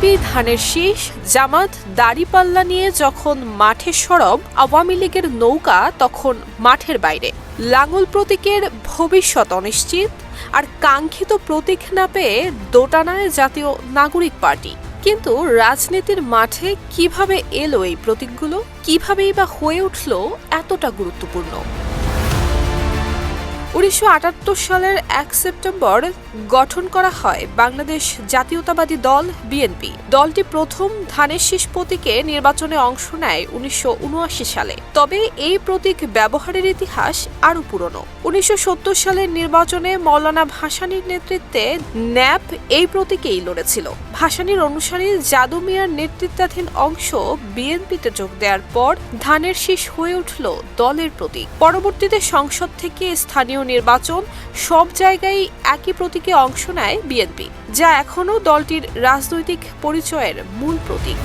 BNP ধানের শীষ, জামাত দাড়িপাল্লা নিয়ে যখন মাঠে সরব, আওয়ামী লীগের নৌকা তখন মাঠের বাইরে। লাঙল প্রতীকের ভবিষ্যৎ অনিশ্চিত, আর কাঙ্ক্ষিত প্রতীক না পেয়ে দোটানায় জাতীয় নাগরিক পার্টি। কিন্তু রাজনীতির মাঠে কীভাবে এলো এই প্রতীকগুলো, কিভাবেই বা হয়ে উঠল এতটা গুরুত্বপূর্ণ? উনিশশো আটাত্তর সালের এক সেপ্টেম্বর গঠন করা হয় বাংলাদেশ জাতীয়তাবাদী দল বিএনপি। দলটি প্রথম ধানের শীষ প্রতীকে নির্বাচনে অংশ নেয় উনিশশো উনআশি সালে। তবে এই প্রতীক ব্যবহারের ইতিহাস আরও পুরনো। উনিশশো সালের নির্বাচনে মৌলানা ভাসানীর নেতৃত্বে ন্যাপ এই প্রতীকেই লড়েছিল। ভাসানীর অনুসারী জাদু মিয়ার নেতৃত্বাধীন অংশ বিএনপিতে যোগ দেওয়ার পর ধানের শীষ হয়ে উঠল দলের প্রতীক। পরবর্তীতে সংসদ থেকে স্থানীয় নির্বাচন সব জায়গায় একই প্রতীকে অংশ নেয় বিএনপি, যা এখনও দলটির রাজনৈতিক পরিচয়ের মূল প্রতীক।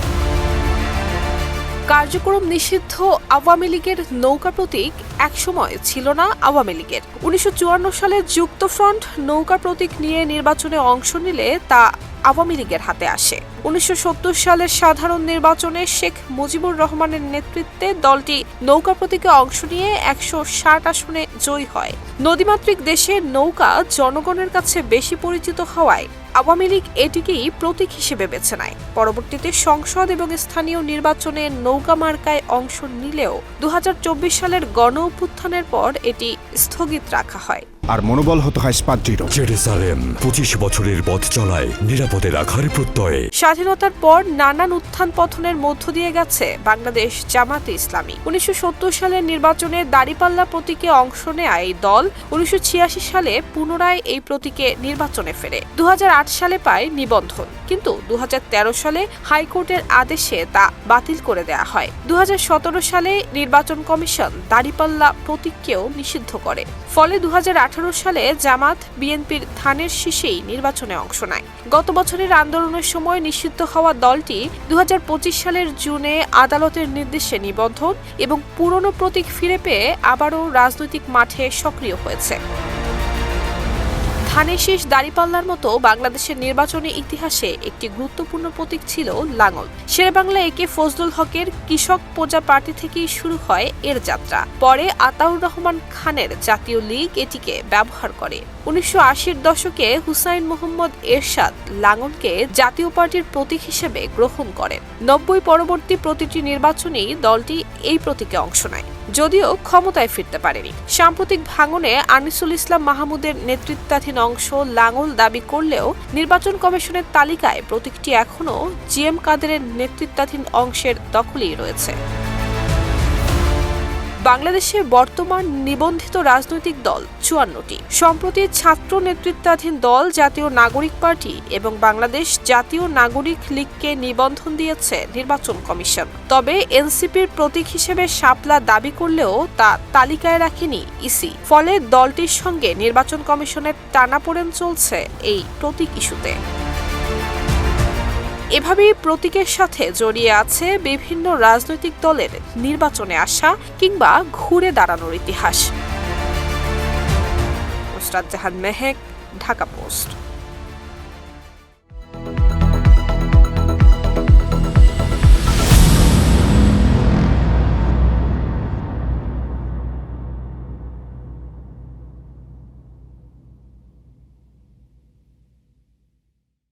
কার্যক্রম নিষিদ্ধ আওয়ামী লীগের নৌকা প্রতীক একসময় ছিল না আওয়ামী লীগের। উনিশশো চুয়ান্ন সালে যুক্তফ্রন্ট নৌকা প্রতীক নিয়ে নির্বাচনে অংশ নিলে তা আওয়ামী লীগের হাতে আসে। উনিশশো সত্তর সালের সাধারণ নির্বাচনে শেখ মুজিবুর রহমানের নেতৃত্বে দলটি নৌকা প্রতীকে অংশ নিয়ে একশো ষাট আসনে জয়ী হয়। নদীমাতৃক দেশে নৌকা জনগণের কাছে বেশি পরিচিত হওয়ায় আওয়ামী লীগ এটিকেই প্রতীক হিসেবে বেছে নেয়। পরবর্তীতে সংসদ এবং স্থানীয় নির্বাচনে নৌকা মার্কায় অংশ নিলেও দু হাজার চব্বিশ সালের গণ অভ্যুত্থানের পর এটি স্থগিত রাখা হয়। আর মনোবল হতে হয় দৃঢ় জেরুসালেম পঁচিশ বছরের পথ চলায় নিরাপদে রাখার প্রত্যয়ে। স্বাধীনতার পর নানান উত্থান পথনের মধ্য দিয়ে গেছে বাংলাদেশ জামাতে ইসলামী। উনিশশো সত্তর সালের নির্বাচনে দাড়িপাল্লা প্রতীকে অংশ নেয় এই দল উনিশশো ছিয়াশি সালে পুনরায় এই প্রতীকে নির্বাচনে ফেরে। দু হাজার আট সালে পায় নিবন্ধন। কিন্তু দু হাজার তেরো সালে হাইকোর্টের আদেশে তা বাতিল করে দেয়া হয়। দু হাজার সতেরো সালে নির্বাচন কমিশন দাড়িপাল্লা প্রতীককেও নিষিদ্ধ করে। ফলে দু হাজার আঠারো সালে জামাত বিএনপির ধানের শীষেই নির্বাচনে অংশ নেয়। গত বছরের আন্দোলনের সময় নিষিদ্ধ হওয়া দলটি দু হাজার পঁচিশ সালের জুনে আদালতের নির্দেশে নিবন্ধন এবং পুরনো প্রতীক ফিরে পেয়ে আবারও রাজনৈতিক মাঠে সক্রিয় হয়েছে। ধানের শীষ দাঁড়িপাল্লার মতো বাংলাদেশের নির্বাচনী ইতিহাসে একটি গুরুত্বপূর্ণ প্রতীক ছিল লাঙল। শেরেবাংলা একে ফজলুল হকের কৃষক প্রজা পার্টি থেকেই শুরু হয় এর যাত্রা। পরে আতাউর রহমান খানের জাতীয় লীগ এটিকে ব্যবহার করে। উনিশশো দশকে হুসাইন মোহাম্মদ এরশাদ লাঙলকে জাতীয় পার্টির প্রতীক হিসেবে গ্রহণ করেন। নব্বই পরবর্তী প্রতিটি নির্বাচনেই দলটি এই প্রতীকে অংশ নেয়। যদিও ক্ষমতায় ফিরতে পারেনি। সাম্প্রতিক ভাঙনে আনিসুল ইসলাম মাহমুদের নেতৃত্বাধীন অংশ লাঙল দাবি করলেও নির্বাচন কমিশনের তালিকায় প্রতীকটি এখনও জি এম কাদেরের নেতৃত্বাধীন অংশের দখলেই রয়েছে। বাংলাদেশে বর্তমান নিবন্ধিত রাজনৈতিক দল চুয়ান্নটি। সম্প্রতি ছাত্র নেতৃত্বাধীন দল জাতীয় নাগরিক পার্টি এবং বাংলাদেশ জাতীয় নাগরিক লীগকে নিবন্ধন দিয়েছে নির্বাচন কমিশন। তবে এনসিপির প্রতীক হিসেবে শাপলা দাবি করলেও তা তালিকায় রাখেনি ইসি। ফলে দলটির সঙ্গে নির্বাচন কমিশনের টানাপোড়েন চলছে এই প্রতীক ইস্যুতে। এভাবেই প্রতীকের সাথে জড়িয়ে আছে বিভিন্ন রাজনৈতিক দলের নির্বাচনে আসা কিংবা ঘুরে দাঁড়ানোর ইতিহাস। জাহান মেহেক, ঢাকা পোস্ট।